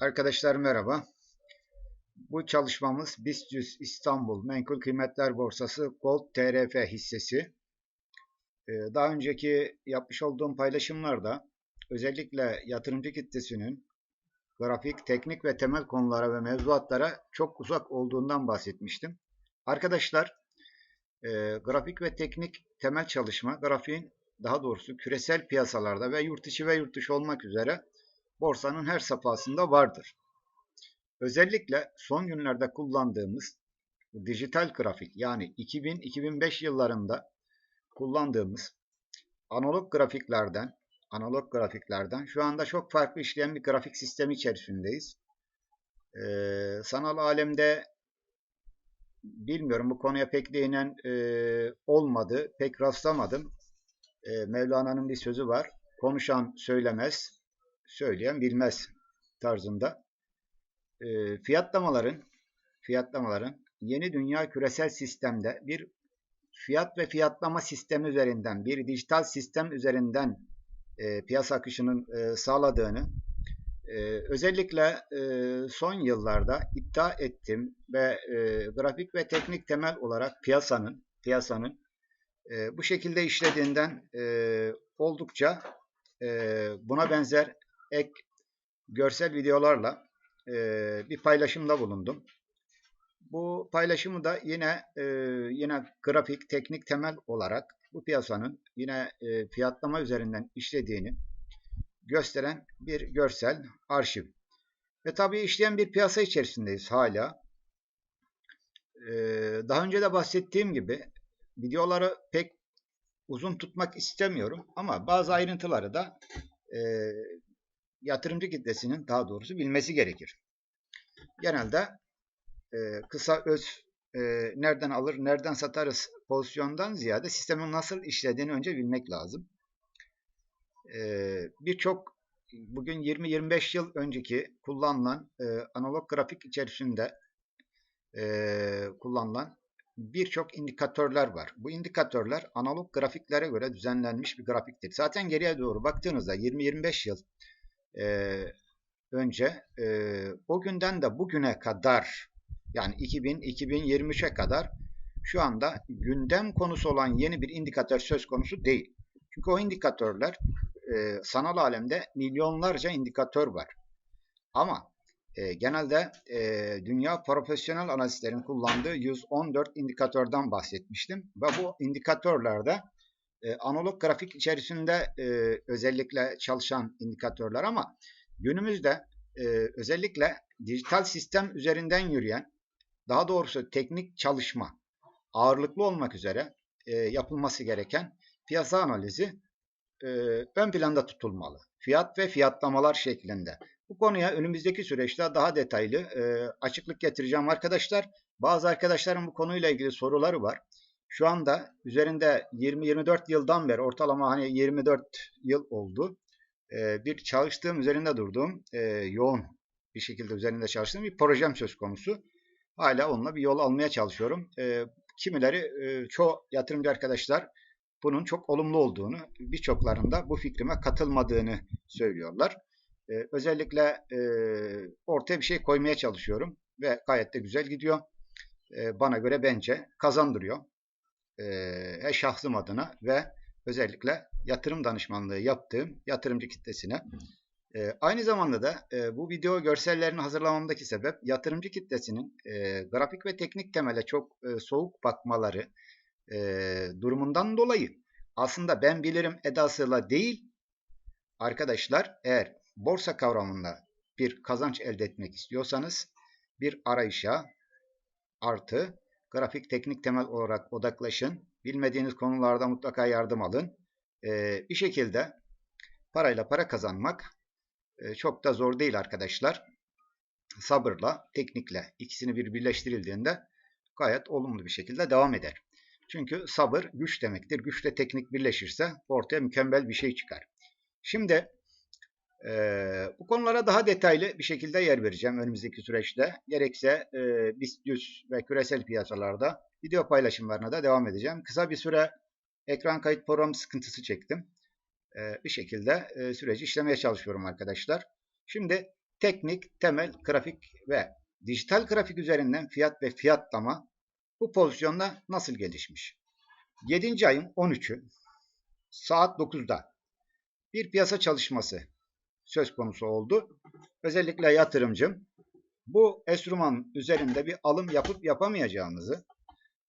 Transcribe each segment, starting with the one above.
Arkadaşlar merhaba. Bu çalışmamız BIST İstanbul Menkul Kıymetler Borsası Gold TRF hissesi. Ee, daha önceki yapmış olduğum paylaşımlarda özellikle yatırımcı kitlesinin grafik, teknik ve temel konulara ve mevzuatlara çok uzak olduğundan bahsetmiştim. Arkadaşlar e, grafik ve teknik temel çalışma, grafiğin daha doğrusu küresel piyasalarda ve yurt içi ve yurt dışı olmak üzere borsanın her safhasında vardır. Özellikle son günlerde kullandığımız dijital grafik yani 2000-2005 yıllarında kullandığımız analog grafiklerden analog grafiklerden şu anda çok farklı işleyen bir grafik sistemi içerisindeyiz. Ee, sanal alemde bilmiyorum bu konuya pek değinen e, olmadı, pek rastlamadım. E, Mevlana'nın bir sözü var. Konuşan söylemez, söyleyen bilmez tarzında. E, fiyatlamaların fiyatlamaların yeni dünya küresel sistemde bir fiyat ve fiyatlama sistemi üzerinden, bir dijital sistem üzerinden e, piyasa akışının e, sağladığını e, özellikle e, son yıllarda iddia ettim ve e, grafik ve teknik temel olarak piyasanın piyasanın e, bu şekilde işlediğinden e, oldukça e, buna benzer ek görsel videolarla e, bir paylaşımda bulundum. Bu paylaşımı da yine e, yine grafik, teknik temel olarak bu piyasanın yine e, fiyatlama üzerinden işlediğini gösteren bir görsel arşiv. Ve tabii işleyen bir piyasa içerisindeyiz hala. Ee, daha önce de bahsettiğim gibi videoları pek uzun tutmak istemiyorum ama bazı ayrıntıları da e, yatırımcı kitlesinin daha doğrusu bilmesi gerekir. Genelde e, kısa öz e, nereden alır, nereden satarız pozisyondan ziyade sistemin nasıl işlediğini önce bilmek lazım. E, Birçok bugün 20-25 yıl önceki kullanılan e, analog grafik içerisinde e, kullanılan birçok indikatörler var. Bu indikatörler analog grafiklere göre düzenlenmiş bir grafiktir. Zaten geriye doğru baktığınızda 20-25 yıl e, önce e, o günden de bugüne kadar yani 2000-2023'e kadar şu anda gündem konusu olan yeni bir indikatör söz konusu değil. Çünkü o indikatörler e, sanal alemde milyonlarca indikatör var. Ama e, genelde e, dünya profesyonel analistlerin kullandığı 114 indikatörden bahsetmiştim. Ve bu indikatörlerde analog grafik içerisinde e, özellikle çalışan indikatörler ama günümüzde e, özellikle dijital sistem üzerinden yürüyen daha doğrusu teknik çalışma ağırlıklı olmak üzere e, yapılması gereken piyasa analizi e, ön planda tutulmalı. Fiyat ve fiyatlamalar şeklinde. Bu konuya önümüzdeki süreçte daha detaylı e, açıklık getireceğim arkadaşlar. Bazı arkadaşların bu konuyla ilgili soruları var. Şu anda üzerinde 20-24 yıldan beri ortalama hani 24 yıl oldu. E, bir çalıştığım üzerinde durduğum e, yoğun bir şekilde üzerinde çalıştığım bir projem söz konusu. Hala onunla bir yol almaya çalışıyorum. E, kimileri e, çoğu yatırımcı arkadaşlar bunun çok olumlu olduğunu, birçoklarında bu fikrime katılmadığını söylüyorlar. E, özellikle e, ortaya bir şey koymaya çalışıyorum ve gayet de güzel gidiyor. E, bana göre bence kazandırıyor. E, şahsım adına ve özellikle yatırım danışmanlığı yaptığım yatırımcı kitlesine. E, aynı zamanda da e, bu video görsellerini hazırlamamdaki sebep yatırımcı kitlesinin e, grafik ve teknik temele çok e, soğuk bakmaları e, durumundan dolayı aslında ben bilirim edasıyla değil arkadaşlar eğer borsa kavramında bir kazanç elde etmek istiyorsanız bir arayışa artı grafik teknik temel olarak odaklaşın. Bilmediğiniz konularda mutlaka yardım alın. Ee, bir şekilde parayla para kazanmak e, çok da zor değil arkadaşlar. Sabırla, teknikle ikisini bir birleştirildiğinde gayet olumlu bir şekilde devam eder. Çünkü sabır güç demektir. Güçle teknik birleşirse ortaya mükemmel bir şey çıkar. Şimdi ee, bu konulara daha detaylı bir şekilde yer vereceğim önümüzdeki süreçte. Gerekse e, BIST 100 ve küresel piyasalarda video paylaşımlarına da devam edeceğim. Kısa bir süre ekran kayıt program sıkıntısı çektim. Ee, bir şekilde e, süreci işlemeye çalışıyorum arkadaşlar. Şimdi teknik, temel, grafik ve dijital grafik üzerinden fiyat ve fiyatlama bu pozisyonda nasıl gelişmiş? 7. ayın 13'ü saat 9'da bir piyasa çalışması söz konusu oldu. Özellikle yatırımcım bu enstrüman üzerinde bir alım yapıp yapamayacağımızı,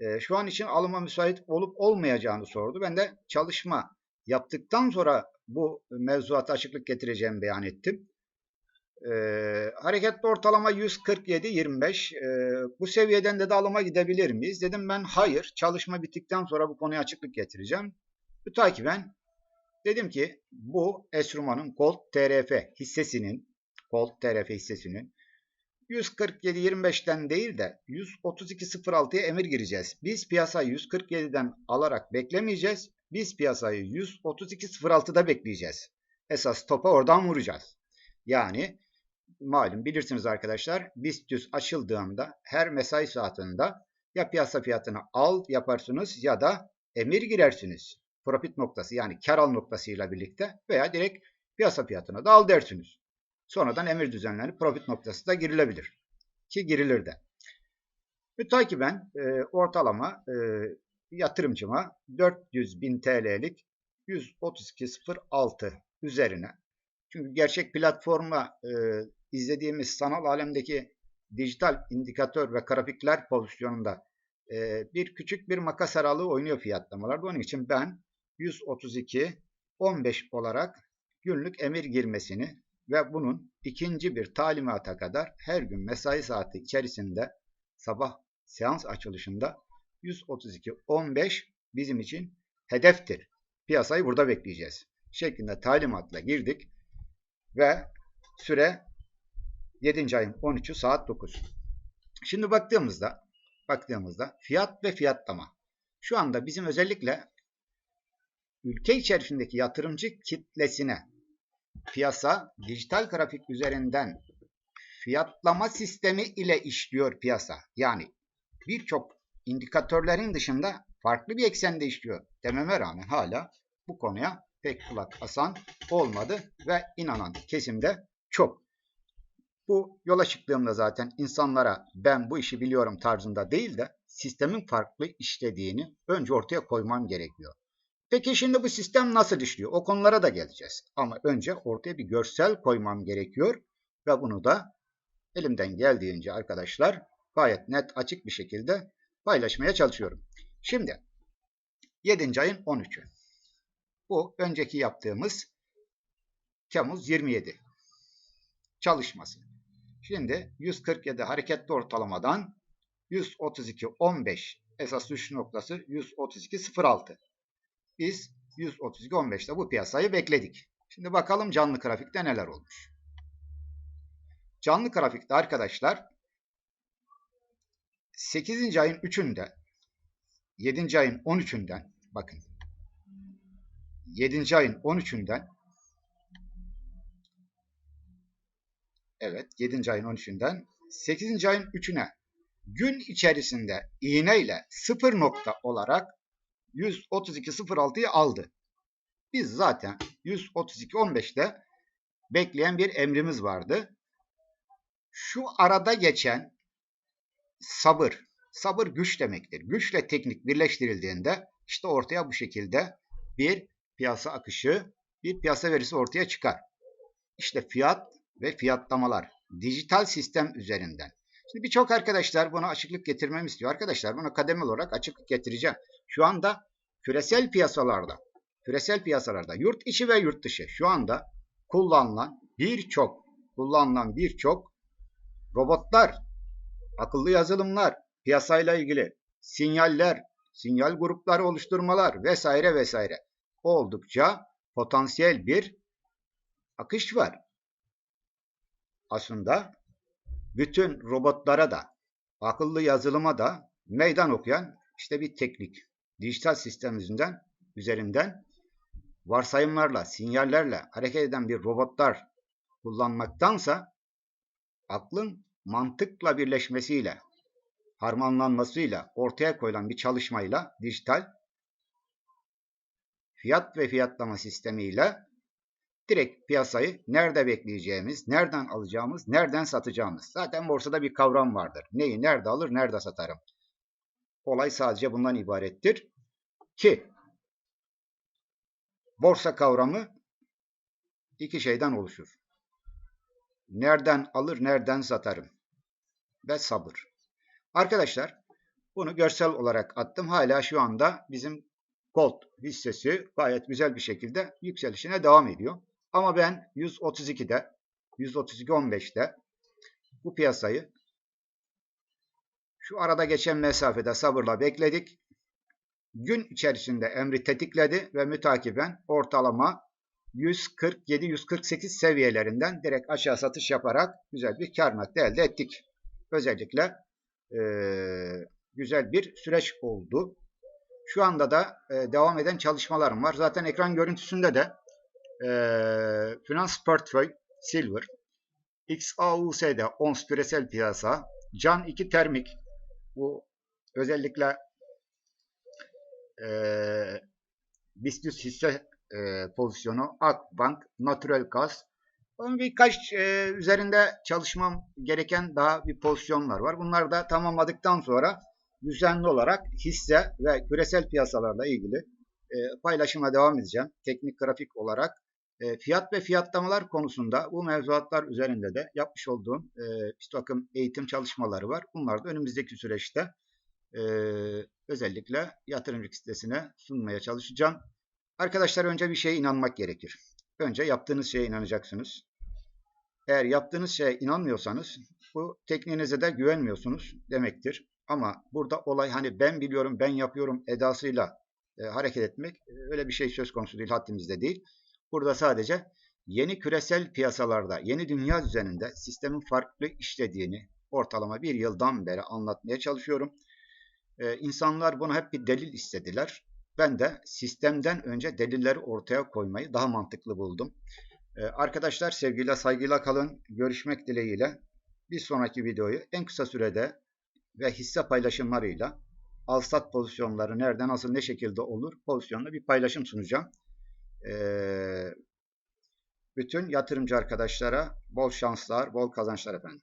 e, şu an için alıma müsait olup olmayacağını sordu. Ben de çalışma yaptıktan sonra bu mevzuata açıklık getireceğimi beyan ettim. E, hareketli ortalama 147-25. E, bu seviyeden de, alıma gidebilir miyiz? Dedim ben hayır. Çalışma bittikten sonra bu konuya açıklık getireceğim. Mütakiben dedim ki bu enstrümanın Gold TRF hissesinin Gold TRF hissesinin 147.25'ten değil de 132.06'ya emir gireceğiz. Biz piyasayı 147'den alarak beklemeyeceğiz. Biz piyasayı 132.06'da bekleyeceğiz. Esas topa oradan vuracağız. Yani malum bilirsiniz arkadaşlar BIST 100 açıldığında her mesai saatinde ya piyasa fiyatını al yaparsınız ya da emir girersiniz. Profit noktası yani kar al noktasıyla birlikte veya direkt piyasa fiyatına da al dersiniz. Sonradan emir düzenlenip profit noktası da girilebilir. Ki girilir de. Mütakiben e, ortalama e, yatırımcıma 400 bin TL'lik 132.06 üzerine. Çünkü gerçek platforma e, izlediğimiz sanal alemdeki dijital indikatör ve grafikler pozisyonunda e, bir küçük bir makas aralığı oynuyor fiyatlamalarda. Onun için ben 132 15 olarak günlük emir girmesini ve bunun ikinci bir talimata kadar her gün mesai saati içerisinde sabah seans açılışında 132-15 bizim için hedeftir. Piyasayı burada bekleyeceğiz. Şeklinde talimatla girdik ve süre 7. ayın 13'ü saat 9. Şimdi baktığımızda baktığımızda fiyat ve fiyatlama. Şu anda bizim özellikle ülke içerisindeki yatırımcı kitlesine piyasa dijital grafik üzerinden fiyatlama sistemi ile işliyor piyasa. Yani birçok indikatörlerin dışında farklı bir eksende işliyor dememe rağmen hala bu konuya pek kulak asan olmadı ve inanan kesimde çok. Bu yola çıktığımda zaten insanlara ben bu işi biliyorum tarzında değil de sistemin farklı işlediğini önce ortaya koymam gerekiyor. Peki şimdi bu sistem nasıl işliyor? O konulara da geleceğiz. Ama önce ortaya bir görsel koymam gerekiyor ve bunu da elimden geldiğince arkadaşlar gayet net açık bir şekilde paylaşmaya çalışıyorum. Şimdi 7. ayın 13'ü. Bu önceki yaptığımız Temmuz 27 çalışması. Şimdi 147 hareketli ortalamadan 132.15 esas düşüş noktası 132.06. Biz 132.15'te bu piyasayı bekledik. Şimdi bakalım canlı grafikte neler olmuş. Canlı grafikte arkadaşlar 8. ayın 3'ünde 7. ayın 13'ünden bakın 7. ayın 13'ünden evet 7. ayın 13'ünden 8. ayın 3'üne gün içerisinde iğne ile 0 nokta olarak 132.06'yı aldı. Biz zaten 132.15'te bekleyen bir emrimiz vardı. Şu arada geçen sabır. Sabır güç demektir. Güçle teknik birleştirildiğinde işte ortaya bu şekilde bir piyasa akışı, bir piyasa verisi ortaya çıkar. İşte fiyat ve fiyatlamalar dijital sistem üzerinden. Şimdi birçok arkadaşlar buna açıklık getirmemi istiyor. Arkadaşlar buna kademel olarak açıklık getireceğim. Şu anda küresel piyasalarda, küresel piyasalarda yurt içi ve yurt dışı şu anda kullanılan birçok kullanılan birçok robotlar, akıllı yazılımlar, piyasayla ilgili sinyaller, sinyal grupları oluşturmalar vesaire vesaire oldukça potansiyel bir akış var. Aslında bütün robotlara da, akıllı yazılıma da meydan okuyan işte bir teknik. Dijital sistem yüzünden, üzerinden varsayımlarla, sinyallerle hareket eden bir robotlar kullanmaktansa aklın mantıkla birleşmesiyle, harmanlanmasıyla ortaya koyulan bir çalışmayla dijital fiyat ve fiyatlama sistemiyle direkt piyasayı nerede bekleyeceğimiz, nereden alacağımız, nereden satacağımız. Zaten borsada bir kavram vardır. Neyi nerede alır, nerede satarım. Olay sadece bundan ibarettir. Ki borsa kavramı iki şeyden oluşur. Nereden alır, nereden satarım ve sabır. Arkadaşlar bunu görsel olarak attım. Hala şu anda bizim Gold hissesi gayet güzel bir şekilde yükselişine devam ediyor. Ama ben 132'de 132.15'te bu piyasayı şu arada geçen mesafede sabırla bekledik. Gün içerisinde emri tetikledi ve mütakiben ortalama 147-148 seviyelerinden direkt aşağı satış yaparak güzel bir kar nakli elde ettik. Özellikle e, güzel bir süreç oldu. Şu anda da e, devam eden çalışmalarım var. Zaten ekran görüntüsünde de e, Finans Portföy Silver, XAUS'de ONS küresel piyasa, Can 2 termik bu özellikle e, BIST hisse e, pozisyonu, Akbank, Natural Gas. Onun birkaç e, üzerinde çalışmam gereken daha bir pozisyonlar var. Bunları da tamamladıktan sonra düzenli olarak hisse ve küresel piyasalarla ilgili e, paylaşıma devam edeceğim. Teknik grafik olarak e, fiyat ve fiyatlamalar konusunda bu mevzuatlar üzerinde de yapmış olduğum e, bir takım eğitim çalışmaları var. Bunlar da önümüzdeki süreçte e, özellikle yatırımcı sitesine sunmaya çalışacağım. Arkadaşlar önce bir şeye inanmak gerekir. Önce yaptığınız şeye inanacaksınız. Eğer yaptığınız şeye inanmıyorsanız bu tekniğinize de güvenmiyorsunuz demektir. Ama burada olay hani ben biliyorum, ben yapıyorum edasıyla e, hareket etmek e, öyle bir şey söz konusu değil, haddimizde değil. Burada sadece yeni küresel piyasalarda, yeni dünya düzeninde sistemin farklı işlediğini ortalama bir yıldan beri anlatmaya çalışıyorum. Ee, insanlar bunu hep bir delil istediler. Ben de sistemden önce delilleri ortaya koymayı daha mantıklı buldum. Ee, arkadaşlar sevgiyle saygıyla kalın. Görüşmek dileğiyle. Bir sonraki videoyu en kısa sürede ve hisse paylaşımlarıyla al-sat pozisyonları nerede nasıl ne şekilde olur pozisyonla bir paylaşım sunacağım. Ee, bütün yatırımcı arkadaşlara bol şanslar, bol kazançlar efendim.